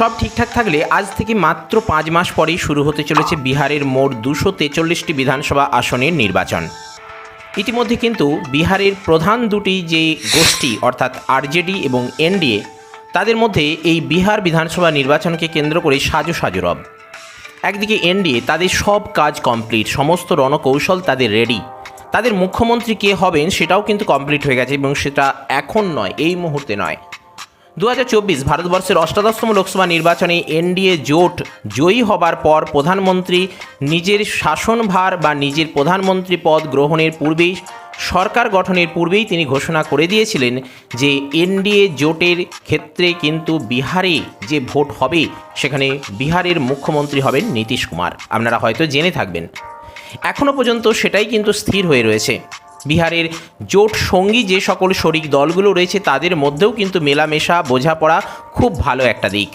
সব ঠিকঠাক থাকলে আজ থেকে মাত্র পাঁচ মাস পরেই শুরু হতে চলেছে বিহারের মোট দুশো তেচল্লিশটি বিধানসভা আসনের নির্বাচন। ইতিমধ্যে কিন্তু বিহারের প্রধান দুটি যে গোষ্ঠী, অর্থাৎ আরজেডি এবং এনডিএ, তাদের মধ্যে এই বিহার বিধানসভা নির্বাচনকে কেন্দ্র করে সাজো সাজো রব। একদিকে এনডিএ, তাদের সব কাজ কমপ্লিট, সমস্ত রণকৌশল তাদের রেডি। তাদের মুখ্যমন্ত্রী কে হবেন সেটাও কিন্তু কমপ্লিট হয়ে গেছে এবং সেটা এখন নয়, এই মুহূর্তে নয়। দু হাজার চব্বিশ ভারতবর্ষের অষ্টাদশতম লোকসভা নির্বাচনে এনডিএ জোট জয়ী হবার পর প্রধানমন্ত্রী নিজের শাসনভার বা নিজের প্রধানমন্ত্রী পদ গ্রহণের পূর্বেই, সরকার গঠনের পূর্বেই তিনি ঘোষণা করে দিয়েছিলেন যে এনডিএ জোটের ক্ষেত্রে কিন্তু বিহারে যে ভোট হবে, সেখানে বিহারের মুখ্যমন্ত্রী হবেন নীতিশ কুমার। আপনারা হয়তো জেনে থাকবেন। এখনও পর্যন্ত সেটাই কিন্তু স্থির হয়ে রয়েছে। বিহারের জোট সঙ্গী যে সকল শরিক দলগুলো রয়েছে, তাদের মধ্যেও কিন্তু মেলামেশা, বোঝাপড়া খুব ভালো একটা দিক।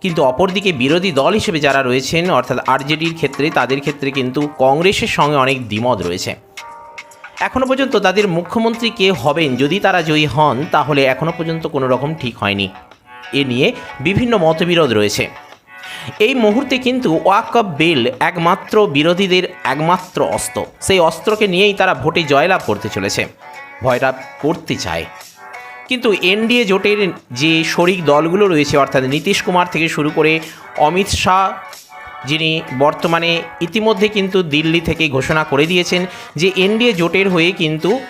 কিন্তু অপরদিকে বিরোধী দল হিসেবে যারা রয়েছেন, অর্থাৎ আরজেডির ক্ষেত্রে, তাদের ক্ষেত্রে কিন্তু কংগ্রেসের সঙ্গে অনেক দ্বিমত রয়েছে। এখনও পর্যন্ত তাদের মুখ্যমন্ত্রী কে হবেন? যদি তারা জয়ী হন, তাহলে এখনও পর্যন্ত কোনো রকম ঠিক হয়নি। এ নিয়ে বিভিন্ন মতবিরোধ রয়েছে। এই মুহূর্তে কিন্তু ওয়াকআপ বিল একমাত্র বিরোধীদের একমাত্র অস্ত্র। সেই অস্ত্রকে নিয়েই তারা ভোটে জয়লাভ করতে চলেছে। ভয়লাভ করতে চায়। কিন্তু এনডিএ জোটের যে শরিক দলগুলো রয়েছে, অর্থাৎ নীতিশ কুমার থেকে শুরু করে অমিত শাহ, যিনি বর্তমানে ইতিমধ্যে কিন্তু দিল্লি থেকে ঘোষণা করে দিয়েছেন যে এনডিএ জোটের হয়ে কিন্তু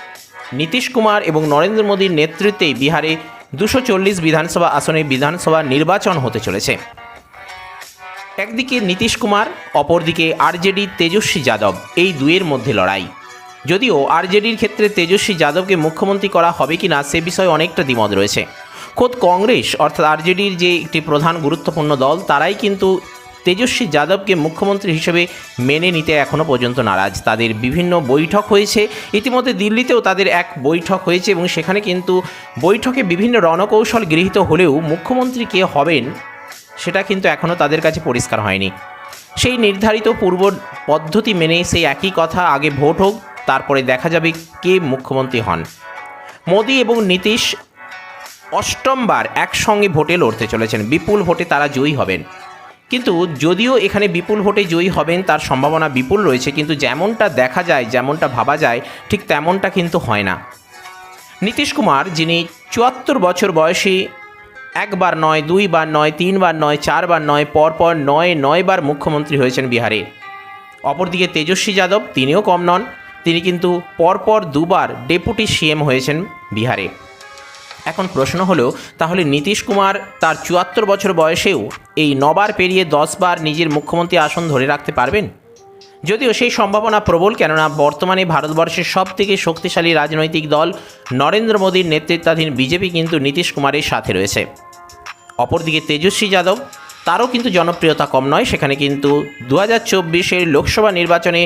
নীতিশ কুমার এবং নরেন্দ্র মোদীর নেতৃত্বে বিহারে দুশো বিধানসভা আসনে বিধানসভা নির্বাচন হতে চলেছে। একদিকে নীতিশ কুমার, অপরদিকে আরজেডি তেজস্বী যাদব। এই দুয়ের মধ্যে লড়াই। যদিও আরজেডির ক্ষেত্রে তেজস্বী যাদবকে মুখ্যমন্ত্রী করা হবে কি না সে বিষয়ে অনেকটা দ্বিমত রয়েছে। খোদ কংগ্রেস অর্থাৎ আরজেডির যে একটি প্রধান গুরুত্বপূর্ণ দল, তারাই কিন্তু তেজস্বী যাদবকে মুখ্যমন্ত্রী হিসেবে মেনে নিতে এখনও পর্যন্ত নারাজ। তাদের বিভিন্ন বৈঠক হয়েছে। ইতিমধ্যে দিল্লিতেও তাদের এক বৈঠক হয়েছে এবং সেখানে কিন্তু বৈঠকে বিভিন্ন রণকৌশল গৃহীত হলেও মুখ্যমন্ত্রী কে হবেন সেটা কিন্তু এখনও তাদের কাছে পরিষ্কার হয়নি। সেই নির্ধারিত পূর্ব পদ্ধতি মেনে সেই একই কথা আগে ভোট হোক, তারপরে দেখা যাবে কে মুখ্যমন্ত্রী হন। মোদী এবং নীতিশ অষ্টমবার একসঙ্গে ভোটে লড়তে চলেছেন। বিপুল ভোটে তারা জয়ী হবেন। কিন্তু যদিও এখানে বিপুল ভোটে জয়ী হবেন, তার সম্ভাবনা বিপুল রয়েছে, কিন্তু যেমনটা দেখা যায়, যেমনটা ভাবা যায়, ঠিক তেমনটা কিন্তু হয় না। নীতিশ কুমার, যিনি চুয়াত্তর বছর বয়সী একবার নয়, দুইবার নয়, তিনবার নয়, চারবার নয়, পরপর নয়, নয়বার মুখ্যমন্ত্রী হয়েছেন বিহারে। অপরদিকে তেজস্বী যাদব, তিনিও কম নন, তিনি কিন্তু পরপর দুবার ডেপুটি সিএম হয়েছেন বিহারে। এখন প্রশ্ন হলো, তাহলে নীতিশ কুমার তার চুয়াত্তর বছর বয়সেও এই নবার পেরিয়ে দশবার নিজের মুখ্যমন্ত্রী আসন ধরে রাখতে পারবেন? যদিও সেই সম্ভাবনা প্রবল, কেননা বর্তমানে ভারতবর্ষের সব থেকে শক্তিশালী রাজনৈতিক দল নরেন্দ্র মোদীর নেতৃত্বাধীন বিজেপি কিন্তু নীতিশ কুমারের সাথে রয়েছে। অপরদিকে তেজস্বী যাদব, তারও কিন্তু জনপ্রিয়তা কম নয়, সেখানে কিন্তু দু হাজার চব্বিশের লোকসভা নির্বাচনে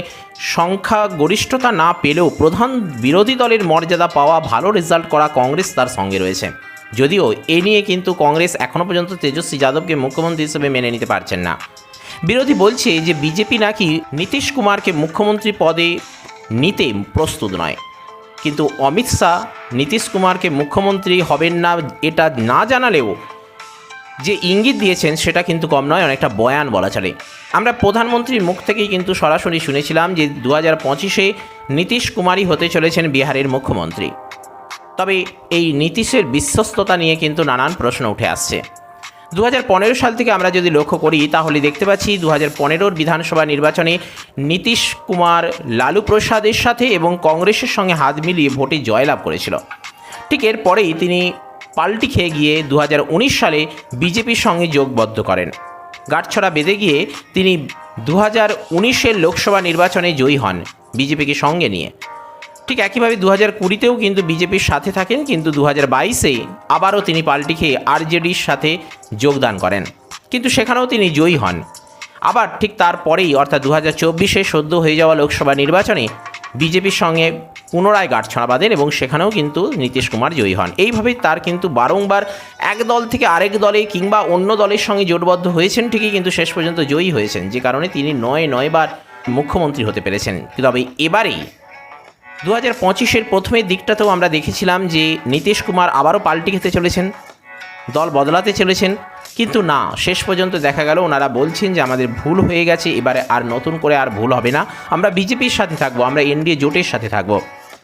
সংখ্যা গরিষ্ঠতা না পেলেও প্রধান বিরোধী দলের মর্যাদা পাওয়া ভালো রেজাল্ট করা কংগ্রেস তার সঙ্গে রয়েছে। যদিও এ নিয়ে কিন্তু কংগ্রেস এখনও পর্যন্ত তেজস্বী যাদবকে মুখ্যমন্ত্রী হিসেবে মেনে নিতে পারছেন না। বিরোধী বলছে যে বিজেপি নাকি নীতিশ কুমারকে মুখ্যমন্ত্রী পদে নিতে প্রস্তুত নয়। কিন্তু অমিত শাহ নীতিশ কুমারকে মুখ্যমন্ত্রী হবেন না এটা না জানালেও যে ইঙ্গিত দিয়েছেন সেটা কিন্তু কম নয়, অনেকটা বয়ান বলা চলে। আমরা প্রধানমন্ত্রীর মুখ থেকেই কিন্তু সরাসরি শুনেছিলাম যে দু হাজার পঁচিশে নীতিশ কুমারই হতে চলেছেন বিহারের মুখ্যমন্ত্রী। তবে এই নীতিশের বিশ্বস্ততা নিয়ে কিন্তু নানান প্রশ্ন উঠে আসছে। দু হাজার পনেরো সাল থেকে আমরা যদি লক্ষ্য করি, তাহলে দেখতে পাচ্ছি দু হাজার বিধানসভা নির্বাচনে নীতিশ কুমার লালু প্রসাদের সাথে এবং কংগ্রেসের সঙ্গে হাত মিলিয়ে ভোটে জয়লাভ করেছিল। ঠিক এরপরেই তিনি পাল্টি খেয়ে গিয়ে দু হাজার উনিশ সালে বিজেপির সঙ্গে যোগবদ্ধ করেন। গাঁটছড়া বেঁধে গিয়ে তিনি দু হাজার লোকসভা নির্বাচনে জয়ী হন বিজেপিকে সঙ্গে নিয়ে। ঠিক একইভাবে দু হাজার কুড়িতেও কিন্তু বিজেপির সাথে থাকেন, কিন্তু দু হাজার বাইশে আবারও তিনি পাল্টি খেয়ে আরজেডির সাথে যোগদান করেন। কিন্তু সেখানেও তিনি জয়ী হন। আবার ঠিক তারপরেই, অর্থাৎ দু হাজার চব্বিশে সদ্য হয়ে যাওয়া লোকসভা নির্বাচনে বিজেপির সঙ্গে পুনরায় গাঁটছড়া বাঁধেন এবং সেখানেও কিন্তু নীতিশ কুমার জয়ী হন। এইভাবেই তার কিন্তু বারংবার এক দল থেকে আরেক দলে কিংবা অন্য দলের সঙ্গে জোটবদ্ধ হয়েছেন, ঠিকই কিন্তু শেষ পর্যন্ত জয়ী হয়েছেন। যে কারণে তিনি নয় নয়বার মুখ্যমন্ত্রী হতে পেরেছেন। তবে এবারেই দু হাজার পঁচিশের প্রথমের দিকটাতেও আমরা দেখেছিলাম যে নীতিশ কুমার আবারও পাল্টি খেতে চলেছেন, দল বদলাতে চলেছেন, কিন্তু না, শেষ পর্যন্ত দেখা গেল ওনারা বলছেন যে আমাদের ভুল হয়ে গেছে, এবারে আর নতুন করে আর ভুল হবে না। আমরা বিজেপির সাথে থাকব, আমরা এনডিএ জোটের সাথে থাকব।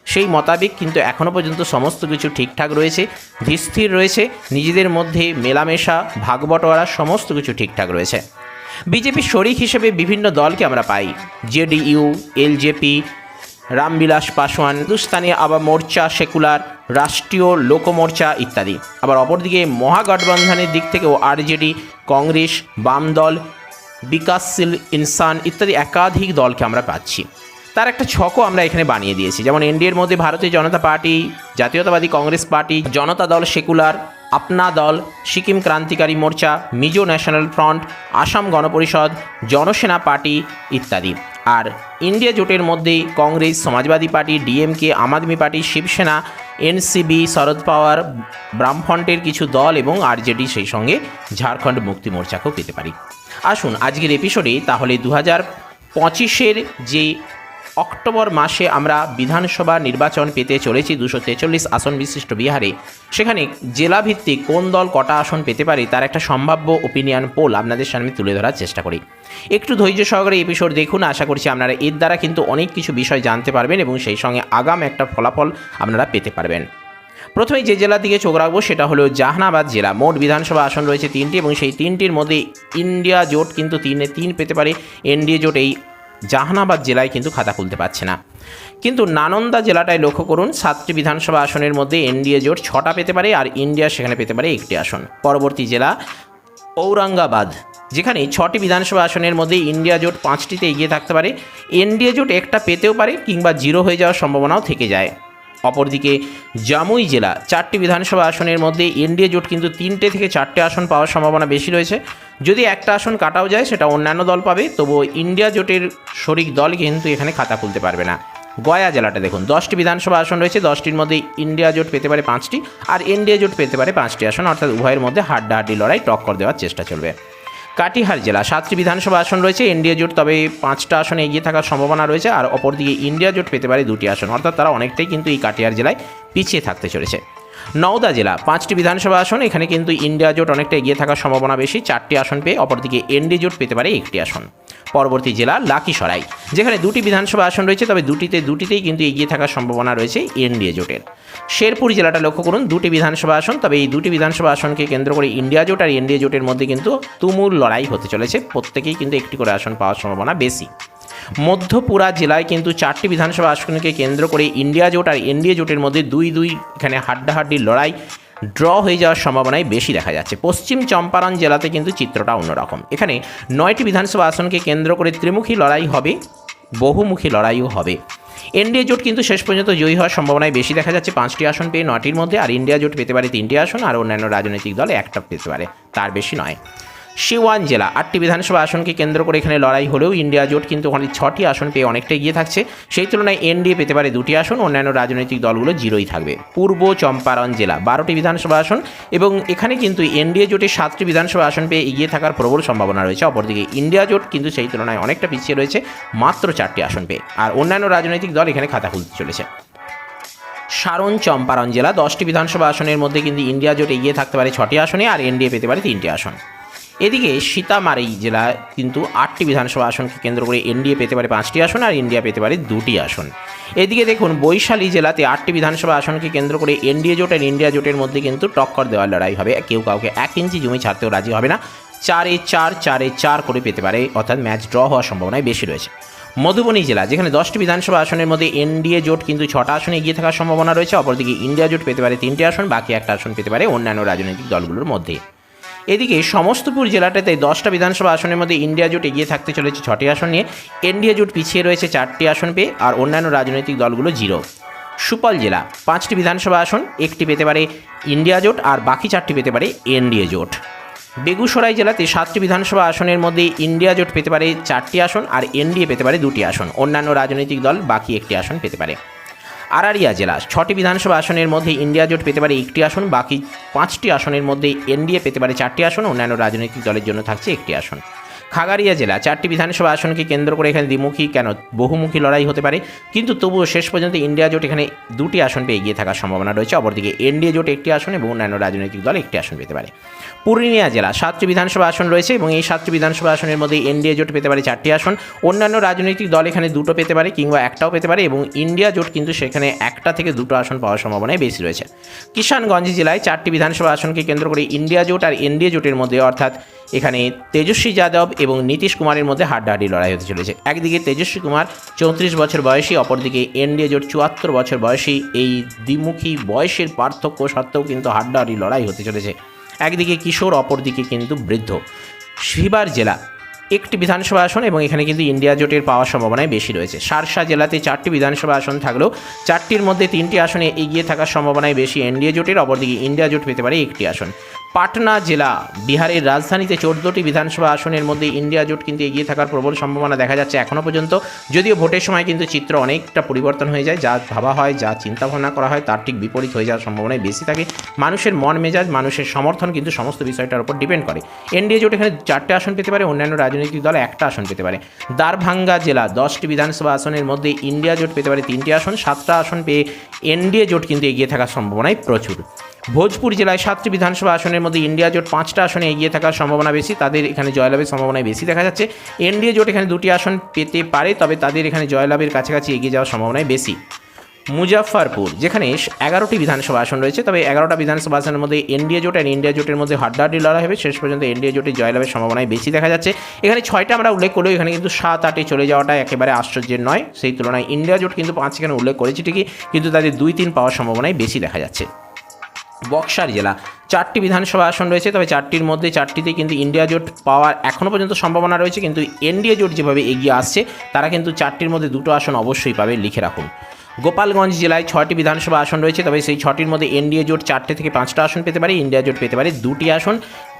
সেই মোতাবেক কিন্তু এখনও পর্যন্ত সমস্ত কিছু ঠিকঠাক রয়েছে, ধীরস্থির রয়েছে, নিজেদের মধ্যে মেলামেশা, ভাগবটোয়ারা, সমস্ত কিছু ঠিকঠাক রয়েছে। বিজেপির শরিক হিসেবে বিভিন্ন দলকে আমরা পাই, জেডিইউ, এলজেপি রামবিলাস পাসওয়ান হিন্দুস্তানি আবার মোর্চা সেকুলার, রাষ্ট্রীয় লোকমোর্চা ইত্যাদি। আবার অপরদিকে মহাগঠবন্ধনের দিক থেকেও আরজেডি, কংগ্রেস বাম দল বিকাশশীল ইনসান ইত্যাদি একাধিক দলকে আমরা পাচ্ছি। তার একটা ছকও আমরা এখানে বানিয়ে দিয়েছি। যেমন এনডিএর মধ্যে ভারতীয় জনতা পার্টি, জাতীয়তাবাদী কংগ্রেস পার্টি, জনতা Dal secular, Apna Dal, Sikkim Krantikari Morcha, Mizo National Front, Assam Gana Parishad, Janasena party ইত্যাদি। আর ইন্ডিয়া জোটের মধ্যেই Congress, Samajwadi party, DMK, Aam Aadmi party, Shiv Sena NCB Sharad Pawar, বামফ্রন্টের কিছু দল এবং আরজেডি সেই সঙ্গে ঝাড়খণ্ড মুক্তি মোর্চাকেও পেতে পারি। আসুন আজকের এপিসোডে তাহলে দু হাজার পঁচিশের যে অক্টোবর মাসে আমরা বিধানসভা নির্বাচন পেতে চলেছি দুশো তেচল্লিশ আসন বিশিষ্ট বিহারে। সেখানে জেলাভিত্তিক কোন দল কটা আসন পেতে পারে তার একটা সম্ভাব্য ওপিনিয়ন পোল আপনাদের সামনে তুলে ধরার চেষ্টা করি। একটু ধৈর্য সহকারে এপিসোড দেখুন, আশা করছি আপনারা এর দ্বারা কিন্তু অনেক কিছু বিষয় জানতে পারবেন এবং সেই সঙ্গে আগাম একটা ফলাফল আপনারা পেতে পারবেন। প্রথমে যে জেলা দিকে চোখ রাখব সেটা হলো জাহানাবাদ জেলা। মোট বিধানসভা আসন রয়েছে তিনটি এবং সেই তিনটির মধ্যে ইন্ডিয়া জোট কিন্তু তিনে তিন পেতে পারে। এনডিএ জোট এই জাহানাবাদ জেলায় কিন্তু খাতা খুলতে পারছে না। কিন্তু নানন্দা জেলাটায় লক্ষ্য করুন, সাতটি বিধানসভা আসনের মধ্যে এনডিএ জোট ছটা পেতে পারে আর ইন্ডিয়া সেখানে পেতে পারে একটি আসন। পরবর্তী জেলা ঔরঙ্গাবাদ, যেখানে ছটি বিধানসভা আসনের মধ্যে ইন্ডিয়া জোট পাঁচটিতে এগিয়ে থাকতে পারে। এনডিএ জোট একটা পেতেও পারে কিংবা জিরো হয়ে যাওয়ার সম্ভাবনাও থেকে যায়। অপরদিকে জামুই জেলা চারটি বিধানসভা আসনের মধ্যে এনডিএ জোট কিন্তু তিনটে থেকে চারটে আসন পাওয়ার সম্ভাবনা বেশি রয়েছে। যদি একটা আসন কাটাও যায়, সেটা অন্যান্য দল পাবে, তবুও ইন্ডিয়া জোটের শরিক দল কিন্তু এখানে খাতা খুলতে পারবে না। গয়া জেলাটা দেখুন, দশটি বিধানসভা আসন রয়েছে, দশটির মধ্যে ইন্ডিয়া জোট পেতে পারে পাঁচটি, আর এনডিএ জোট পেতে পারে পাঁচটি আসন, অর্থাৎ উভয়ের মধ্যে হাড্ডাহাড্ডি লড়াই টক্কর দেওয়ার চেষ্টা চলবে। কাটিহার জেলা সাতটি বিধানসভা আসন রয়েছে ইন্ডিয়া জোট তবে পাঁচটা আসনে এগিয়ে থাকার সম্ভাবনা রয়েছে, আর অপরদিকে ইন্ডিয়া জোট পেতে পারে দুটি আসন। অর্থাৎ তারা অনেকটাই কিন্তু এই কাটিহার জেলায় পিছিয়ে থাকতে চলেছে। নওদা জেলা, পাঁচটি বিধানসভা আসন, এখানে কিন্তু ইন্ডিয়া জোট অনেকটা এগিয়ে থাকার সম্ভাবনা বেশি, চারটি আসন পেয়ে অপরদিকে এনডি জোট পেতে পারে একটি আসন। পরবর্তী জেলা, লাকিসরাই, যেখানে দুটি বিধানসভা আসন রয়েছে, তবে দুটিতে দুটিতেই কিন্তু এগিয়ে থাকার সম্ভাবনা রয়েছে এনডিএ জোটের। শেরপুর জেলাটা লক্ষ্য করুন, দুটি বিধানসভা আসন, তবে এই দুটি বিধানসভা আসনকে কেন্দ্র করে ইন্ডিয়া জোট আর এনডিএ জোটের মধ্যে কিন্তু তুমুল লড়াই হতে চলেছে, প্রত্যেকেই কিন্তু একটি করে আসন পাওয়ার সম্ভাবনা বেশি। মধ্যপুরা জেলায় কিন্তু চারটি বিধানসভা আসনকে কেন্দ্র করে ইন্ডিয়া জোট আর এনডিএ জোটের মধ্যে দুই দুই এখানে হাড্ডাহাড্ডি লড়াই ড্র হয়ে যাওয়ার সম্ভাবনাই বেশি দেখা যাচ্ছে। পশ্চিম চম্পারণ জেলাতে কিন্তু চিত্রটা অন্যরকম। এখানে নয়টি বিধানসভা আসনকে কেন্দ্র করে ত্রিমুখী লড়াই হবে, বহুমুখী লড়াইও হবে। এনডিএ জোট কিন্তু শেষ পর্যন্ত জয়ী হওয়ার সম্ভাবনায় বেশি দেখা যাচ্ছে। পাঁচটি আসন পেয়ে নটির মধ্যে, আর ইন্ডিয়া জোট পেতে পারে তিনটি আসন, আর অন্যান্য রাজনৈতিক দল একটা পেতে পারে, তার বেশি নয়। সিওয়ান জেলা। আটটি বিধানসভা আসনকে কেন্দ্র করে এখানে লড়াই হলেও ইন্ডিয়া জোট কিন্তু ওখানে ছটি আসন পেয়ে অনেকটা এগিয়ে থাকছে। সেই তুলনায় এনডিএ পেতে পারে দুটি আসন, অন্যান্য রাজনৈতিক দলগুলো জিরোই থাকবে। পূর্ব চম্পারণ জেলা, বারোটি বিধানসভা আসন এবং এখানে কিন্তু এনডিএ জোটে সাতটি বিধানসভা আসন পেয়ে এগিয়ে থাকার প্রবল সম্ভাবনা রয়েছে। অপরদিকে ইন্ডিয়া জোট কিন্তু সেই তুলনায় অনেকটা পিছিয়ে রয়েছে, মাত্র চারটি আসন পেয়ে। আর অন্যান্য রাজনৈতিক দল এখানে খাতা খুলতে চলেছে। সারণ চম্পারণ জেলা, দশটি বিধানসভা আসনের মধ্যে কিন্তু ইন্ডিয়া জোট এগিয়ে থাকতে পারে ছটি আসনে আর এনডিএ পেতে পারে তিনটি আসন। এদিকে সীতামারি জেলা কিন্তু আটটি বিধানসভা আসনকে কেন্দ্র করে এনডিএ পেতে পারে পাঁচটি আসন আর ইন্ডিয়া পেতে পারে দুটি আসন। এদিকে দেখুন, বৈশালী জেলাতে আটটি বিধানসভা আসনকে কেন্দ্র করে এনডিএ জোট আর ইন্ডিয়া জোটের মধ্যে কিন্তু টক্কর দেওয়ার লড়াই হবে। কেউ কাউকে এক ইঞ্চি জমি ছাড়তেও রাজি হবে না। চারে চার চারে চার করে পেতে পারে, অর্থাৎ ম্যাচ ড্র হওয়ার সম্ভাবনাই বেশি রয়েছে। মধুবনী জেলা, যেখানে দশটি বিধানসভা আসনের মধ্যে এনডিএ জোট কিন্তু ছটা আসনে এগিয়ে থাকার সম্ভাবনা রয়েছে, অপরদিকে ইন্ডিয়া জোট পেতে পারে তিনটি আসন, বাকি একটা আসন পেতে পারে অন্যান্য রাজনৈতিক দলগুলোর মধ্যে। এদিকে সমস্তপুর জেলাটাতে দশটা বিধানসভা আসনের মধ্যে ইন্ডিয়া জোট এগিয়ে থাকতে চলেছে ছটি আসন নিয়ে। এনডিএ জোট পিছিয়ে রয়েছে চারটি আসন পেয়ে আর অন্যান্য রাজনৈতিক দলগুলো জিরো। সুপল জেলা, পাঁচটি বিধানসভা আসন, একটি পেতে পারে ইন্ডিয়া জোট আর বাকি চারটি পেতে পারে এনডিএ জোট। বেগুসরাই জেলাতে সাতটি বিধানসভা আসনের মধ্যে ইন্ডিয়া জোট পেতে পারে চারটি আসন আর এনডিএ পেতে পারে দুটি আসন। অন্যান্য রাজনৈতিক দল বাকি একটি আসন পেতে পারে। আরারিয়া জেলা। ছটি বিধানসভা আসনের মধ্যে ইন্ডিয়া জোট পেতে পারে একটি আসন, বাকি পাঁচটি আসনের মধ্যে এনডিএ পেতে পারে চারটি আসন অন্যান্য রাজনৈতিক দলের জন্য থাকছে একটি আসন। খাগাড়িয়া জেলা, চারটি বিধানসভা আসনকে কেন্দ্র করে এখানে দ্বিমুখী কেন? বহুমুখী লড়াই হতে পারে। কিন্তু তবুও শেষ পর্যন্ত ইন্ডিয়া জোট এখানে দুটি আসন পেয়ে এগিয়ে থাকার সম্ভাবনা রয়েছে। অপরদিকে এনডিএ জোট একটি আসন এবং অন্যান্য রাজনৈতিক দল একটি আসন পেতে পারে। পুরুলিয়া জেলা। সাতটি বিধানসভা আসন রয়েছে এবং এই সাতটি বিধানসভা আসনের মধ্যে এনডিএ জোট পেতে পারে চারটি আসন। অন্যান্য রাজনৈতিক দল এখানে দুটো পেতে পারে কিংবা একটাও পেতে পারে এবং ইন্ডিয়া জোট কিন্তু সেখানে একটা থেকে দুটো আসন পাওয়ার সম্ভাবনাই বেশি রয়েছে। কিষানগঞ্জ জেলায় চারটি বিধানসভা আসনকে কেন্দ্র করে ইন্ডিয়া জোট আর এনডিএ জোটের মধ্যে অর্থাৎ এখানে তেজস্বী যাদব এবং নীতিশ কুমারের মধ্যে হাড্ডাহাড্ডি লড়াই হতে চলেছে। একদিকে তেজস্বী কুমার চৌত্রিশ বছর বয়সী, অপরদিকে এনডিএ জোট চুয়াত্তর বছর বয়সী। এই দ্বিমুখী বয়সের পার্থক্য সত্ত্বেও কিন্তু হাড্ডাহাড্ডি লড়াই হতে চলেছে। একদিকে কিশোর, অপরদিকে কিন্তু বৃদ্ধ। শিবার জেলা, একটি বিধানসভা আসন এবং এখানে কিন্তু ইন্ডিয়া জোটের পাওয়ার সম্ভাবনাই বেশি রয়েছে। সারসা জেলাতে চারটি বিধানসভা আসন থাকলেও চারটির মধ্যে তিনটি আসনে এগিয়ে থাকার সম্ভাবনাই বেশি। এনডিএ জোটের, অপরদিকে ইন্ডিয়া জোট পেতে পারে একটি আসন। পাটনা জেলা, বিহারের রাজধানীতে চোদ্দোটি বিধানসভা আসনের মধ্যে ইন্ডিয়া জোট কিন্তু এগিয়ে থাকার প্রবল সম্ভাবনা দেখা যাচ্ছে এখনও পর্যন্ত। যদিও ভোটের সময় কিন্তু চিত্র অনেকটা পরিবর্তন হয়ে যায়, যা ভাবা হয়, যা চিন্তা ভাবনা করা হয়, তার ঠিক বিপরীত হয়ে যাওয়ার সম্ভাবনাই বেশি থাকে। মানুষের মন মেজাজ, মানুষের সমর্থন কিন্তু সমস্ত বিষয়টার উপর ডিপেন্ড করে। এনডিএ জোট এখানে চারটে আসন পেতে পারে, অন্যান্য রাজনৈতিক দল একটা আসন পেতে পারে। দারভাঙ্গা জেলা, দশটি বিধানসভা আসনের মধ্যে ইন্ডিয়া জোট পেতে পারে তিনটি আসন। সাতটা আসন পেয়ে এনডিএ জোট কিন্তু এগিয়ে থাকার সম্ভাবনাই প্রচুর। ভোজপুর জেলায় সাতটি বিধানসভা আসনের মধ্যে ইন্ডিয়া জোট পাঁচটা আসনে এগিয়ে থাকার সম্ভাবনা বেশি, তাদের এখানে জয়লাভের সম্ভাবনায় বেশি দেখা যাচ্ছে। এনডিএ জোট এখানে দুটি আসন পেতে পারে, তবে তাদের এখানে জয়লাভের কাছাকাছি এগিয়ে যাওয়ার সম্ভাবনাই বেশি। মুজাফফরপুর, যেখানে এগারোটি বিধানসভা আসন রয়েছে, তবে এগারোটা বিধানসভা আসনের মধ্যে এনডিএ জোট অ্যান্ড ইন্ডিয়া জোটের মধ্যে হাড্ডাহাড্ডি লড়াই হবে। শেষ পর্যন্ত এনডিএ জোটের জয়লাভের সম্ভাবনায় বেশি দেখা যাচ্ছে। এখানে ছয়টা আমরা উল্লেখ করলেও এখানে কিন্তু সাত আটে চলে যাওয়াটা একেবারে আশ্চর্যের নয়। সেই তুলনায় ইন্ডিয়া জোট কিন্তু পাঁচ এখানে উল্লেখ করেছি ঠিকই, কিন্তু তাদের দুই তিন পাওয়ার সম্ভাবনায় বেশি দেখা যাচ্ছে। বক্সার জেলা। চারটি বিধানসভা আসন রয়েছে, তবে চারটির মধ্যে চারটিতে কিন্তু ইন্ডিয়া জোট পাওয়ার এখনও পর্যন্ত সম্ভাবনা রয়েছে, কিন্তু এনডিএ জোট যেভাবে এগিয়ে আসছে, তারা কিন্তু চারটির মধ্যে দুটো আসন অবশ্যই পাবে, লিখে রাখুন। গোপালগঞ্জ জেলায় ছটি বিধানসভা আসন রয়েছে, তবে সেই ছটির মধ্যে এনডিএ জোট চারটে থেকে পাঁচটা আসন পেতে পারে, ইন্ডিয়া জোট পেতে পারে দুটি আসন,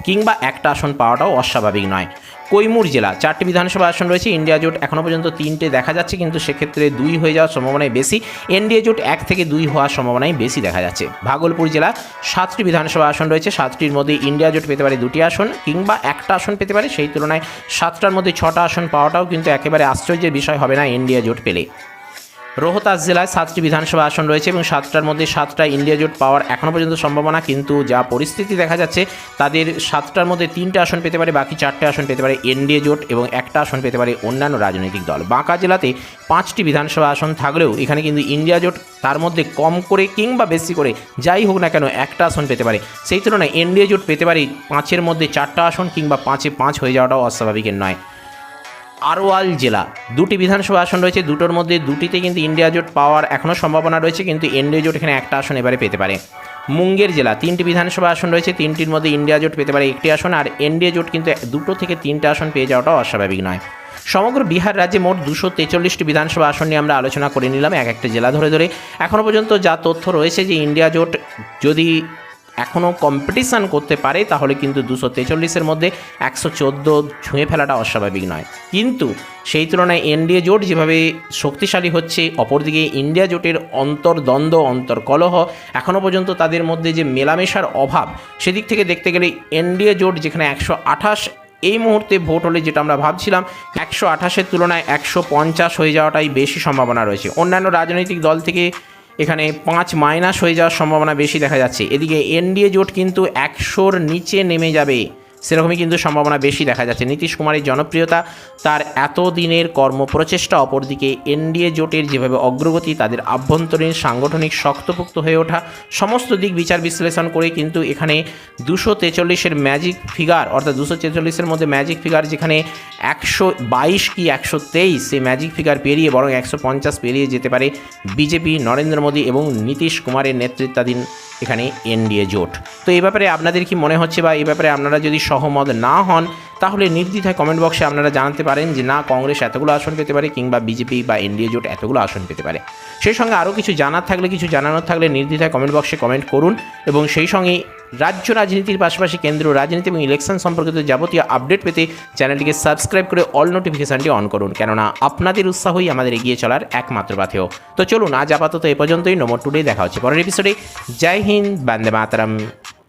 কিংবা একটা আসন পাওয়াটাও অস্বাভাবিক নয়। কৈমুর জেলা, চারটি বিধানসভা আসন রয়েছে, ইন্ডিয়া জোট এখনও পর্যন্ত তিনটে দেখা যাচ্ছে, কিন্তু সেক্ষেত্রে দুই হয়ে যাওয়ার সম্ভাবনাই বেশি, এনডিএ জোট এক থেকে দুই হওয়ার সম্ভাবনাই বেশি দেখা যাচ্ছে। ভাগলপুর জেলা, সাতটি বিধানসভা আসন রয়েছে, সাতটির মধ্যে ইন্ডিয়া জোট পেতে পারে দুটি আসন, কিংবা একটা আসন পেতে পারে, সেই তুলনায় সাতটার মধ্যে ছটা আসন পাওয়াটাও কিন্তু একেবারে আশ্চর্যের বিষয় হবে না ইন্ডিয়া জোট পেলে। রোহতাস জেলায় সাতটি বিধানসভা আসন রয়েছে এবং সাতটার মধ্যে সাতটা ইন্ডিয়া জোট পাওয়ার এখনও পর্যন্ত সম্ভাবনা, কিন্তু যা পরিস্থিতি দেখা যাচ্ছে, তাদের সাতটার মধ্যে তিনটে আসন পেতে পারে, বাকি চারটে আসন পেতে পারে এনডিএ জোট এবং একটা আসন পেতে পারে অন্যান্য রাজনৈতিক দল। বাঁকা জেলাতে পাঁচটি বিধানসভা আসন থাকলেও এখানে কিন্তু ইন্ডিয়া জোট তার মধ্যে কম করে কিংবা বেশি করে যাই হোক না কেন একটা আসন পেতে পারে। সেই তুলনায় এনডিএ জোট পেতে পারে পাঁচের মধ্যে চারটা আসন কিংবা পাঁচে পাঁচ হয়ে যাওয়াটাও অস্বাভাবিকের নয়। আরওয়াল জেলা। দুটি বিধানসভা আসন রয়েছে, দুটোর মধ্যে দুটিতে কিন্তু ইন্ডিয়া জোট পাওয়ার এখনও সম্ভাবনা রয়েছে, কিন্তু এনডিএ জোট এখানে একটা আসন এবারে পেতে পারে। মুঙ্গের জেলা, তিনটি বিধানসভা আসন রয়েছে, তিনটির মধ্যে ইন্ডিয়া জোট পেতে পারে একটি আসন, আর এনডিএ জোট কিন্তু দুটো থেকে তিনটে আসন পেয়ে যাওয়াটাও অস্বাভাবিক নয়। সমগ্র বিহার রাজ্যে মোট দুশো তেচল্লিশটি বিধানসভা আসন নিয়ে আমরা আলোচনা করে নিলাম, এক একটা জেলা ধরে ধরে। এখনও পর্যন্ত যা তথ্য রয়েছে যে ইন্ডিয়া জোট যদি এখনও কম্পিটিশান করতে পারে, তাহলে কিন্তু দুশো তেচল্লিশের মধ্যে একশো চোদ্দ ছুঁয়ে ফেলাটা অস্বাভাবিক নয়। কিন্তু সেই তুলনায় এনডিএ জোট যেভাবে শক্তিশালী হচ্ছে, অপরদিকে ইন্ডিয়া জোটের অন্তর্দ্বন্দ্ব অন্তর্কলহ এখনও পর্যন্ত তাদের মধ্যে যে মেলামেশার অভাব, সেদিক থেকে দেখতে গেলে এনডিএ জোট যেখানে একশো আঠাশ এই মুহূর্তে ভোট হলে যেটা আমরা ভাবছিলাম, একশো আঠাশের তুলনায় একশো পঞ্চাশ হয়ে যাওয়াটাই বেশি সম্ভাবনা রয়েছে। অন্যান্য রাজনৈতিক দল থেকে এখানে পাঁচ মাইনাস হয়ে যাওয়ার সম্ভাবনা বেশি দেখা যাচ্ছে। এদিকে এনডিএ জোট কিন্তু একশোর নিচে নেমে যাবে। সেরকমই কিন্তু সম্ভাবনা বেশি দেখা যাচ্ছে। নীতিশ কুমারের জনপ্রিয়তা তার এতদিনের কর্মপ্রচেষ্টা অপরদিকে এনডিএ জোটের যেভাবে অগ্রগতি, তাদের আভ্যন্তরীণ সাংগঠনিক শক্তপোক্ত হয়ে ওঠা, সমস্ত দিক বিচার বিশ্লেষণ করে কিন্তু এখানে দুশো তেচল্লিশের ম্যাজিক ফিগার অর্থাৎ দুশো তেচল্লিশের মধ্যে ম্যাজিক ফিগার যেখানে একশো বাইশ কি একশো তেইশ, সেই ম্যাজিক ফিগার পেরিয়ে বরং একশো পঞ্চাশ পেরিয়ে যেতে পারে বিজেপি, নরেন্দ্র মোদী এবং নীতিশ কুমারের নেতৃত্বাধীন এখানে এনডিএ জোট। তো এই ব্যাপারে আপনাদের কি মনে হচ্ছে বা এই ব্যাপারে আপনারা যদি সহমত না হন তাহলে নির্দ্বিধায় কমেন্ট বক্সে আপনারা জানাতে পারেন যে না, কংগ্রেস এতগুলো আসন পেতে পারে কিংবা বিজেপি বা এনডিএ জোট এতগুলো আসন পেতে পারে। সেই সঙ্গে আরও কিছু জানার থাকলে, কিছু জানানোর থাকলে নির্দ্বিধায় কমেন্ট বক্সে কমেন্ট করুন এবং সেই সঙ্গে রাজ্য রাজনীতির পাশাপাশি কেন্দ্র রাজনীতি এবং ইলেকশন সম্পর্কিত যাবতীয় আপডেট পেতে চ্যানেলটিকে সাবস্ক্রাইব করে অল নোটিফিকেশানটি অন করুন। কেননা আপনাদের উৎসাহই আমাদের এগিয়ে চলার একমাত্র পাথেয় তো চলুন, আজ আপাতত এ পর্যন্তই। নম্বর টুডে দেখা হচ্ছে পরের এপিসোডে জয় হিন্দ, বন্দে মাতরম।